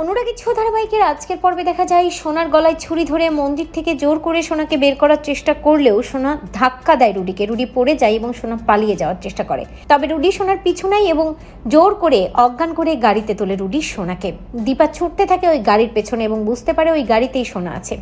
অনুরাগী ছো ধারাবাহিকের আজকের পর্বে দেখা যায়, সোনার গলায় ছুরি ধরে মন্দির থেকে জোর করে সোনাকে বের করার চেষ্টা করলেও সোনা ধাক্কা দেয় রুডিকে। রুডি পড়ে যায় এবং সোনা পালিয়ে যাওয়ার চেষ্টা করে। তবে রুডি সোনার পিছু নেয় এবং জোর করে অজ্ঞান করে গাড়িতে তোলে রুডি সোনাকে। দীপা ছুটতে থাকে ওই গাড়ির পেছনে এবং বুঝতে পারে ওই গাড়িতেই সোনা আছে।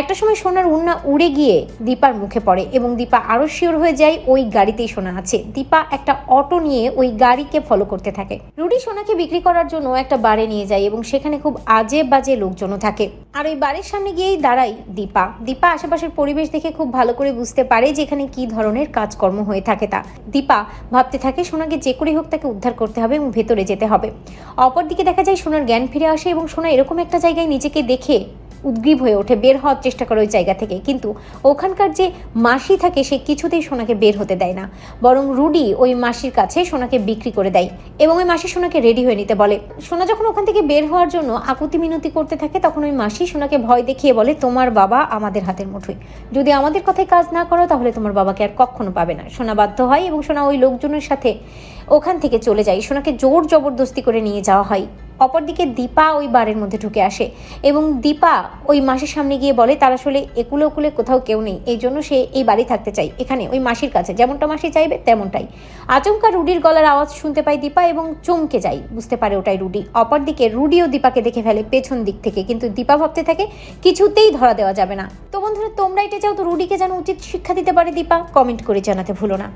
একটা সময় সোনার উন্না উড়ে গিয়ে দীপার মুখে পড়ে এবং দীপা আরও শিওর হয়ে যায় ওই গাড়িতেই সোনা আছে। দীপা একটা অটো নিয়ে ওই গাড়িকে ফলো করতে থাকে। রুডি সোনাকে বিক্রি করার জন্য একটা বারে নিয়ে যায় এবং সেখানে খুব আজে বাজে লোকজনও থাকে। আর ওই বাড়ির সামনে গিয়েই দাঁড়াই দীপা। দীপা আশেপাশের পরিবেশ দেখে খুব ভালো করে বুঝতে পারে যে এখানে কি ধরনের কাজকর্ম হয়ে থাকে তা। দীপা ভাবতে থাকে সোনাকে যে করেই হোক তাকে উদ্ধার করতে হবে এবং ভেতরে যেতে হবে। অপরদিকে দেখা যায় সোনার জ্ঞান ফিরে আসে এবং সোনা এরকম একটা জায়গায় নিজেকে দেখে উদ্গ্রীব হয়ে ওঠে, বের হওয়ার চেষ্টা করে ওই জায়গা থেকে। কিন্তু ওখানকার যে মাসি থাকে, সে কিছুতেই সোনাকে বের হতে দেয় না। বরং রুডি ওই মাসির কাছে সোনাকে বিক্রি করে দেয় এবং ওই মাসি সোনাকে রেডি হয়ে নিতে বলে। সোনা যখন ওখান থেকে বের হওয়ার জন্য আকুতি মিনতি করতে থাকে, তখন ওই মাসি সোনাকে ভয় দেখিয়ে বলে, তোমার বাবা আমাদের হাতের মুঠোয়। যদি আমাদের কথায় কাজ না করো, তাহলে তোমার বাবাকে আর কখনো পাবে না। সোনা বাধ্য হয় এবং সোনা ওই লোকজনের সাথে ওখান থেকে চলে যায়। সোনাকে জোর জবরদস্তি করে নিয়ে যাওয়া হয়। অপরদিকে দীপা ওই বারের মধ্যে ঢুকে আসে এবং দীপা ওই মাসির সামনে গিয়ে বলে, তার আসলে একুলে ওকুলে কোথাও কেউ নেই, এই জন্য সে এই বাড়ি থাকতে চাই। এখানে ওই মাসির কাছে, যেমনটা মাসি চাইবে তেমনটাই। আচমকা রুডির গলার আওয়াজ শুনতে পায় দীপা এবং চমকে যায়, বুঝতে পারে ওটাই রুডি। অপরদিকে রুডিও দীপাকে দেখে ফেলে পেছন দিক থেকে, কিন্তু দীপা ভাবতে থাকে কিছুতেই ধরা দেওয়া যাবে না। তো বন্ধুরা, তোমরা এটা চাও তো রুডিকে যেন উচিত শিক্ষা দিতে পারে দীপা? কমেন্ট করে জানাতে ভুলো না।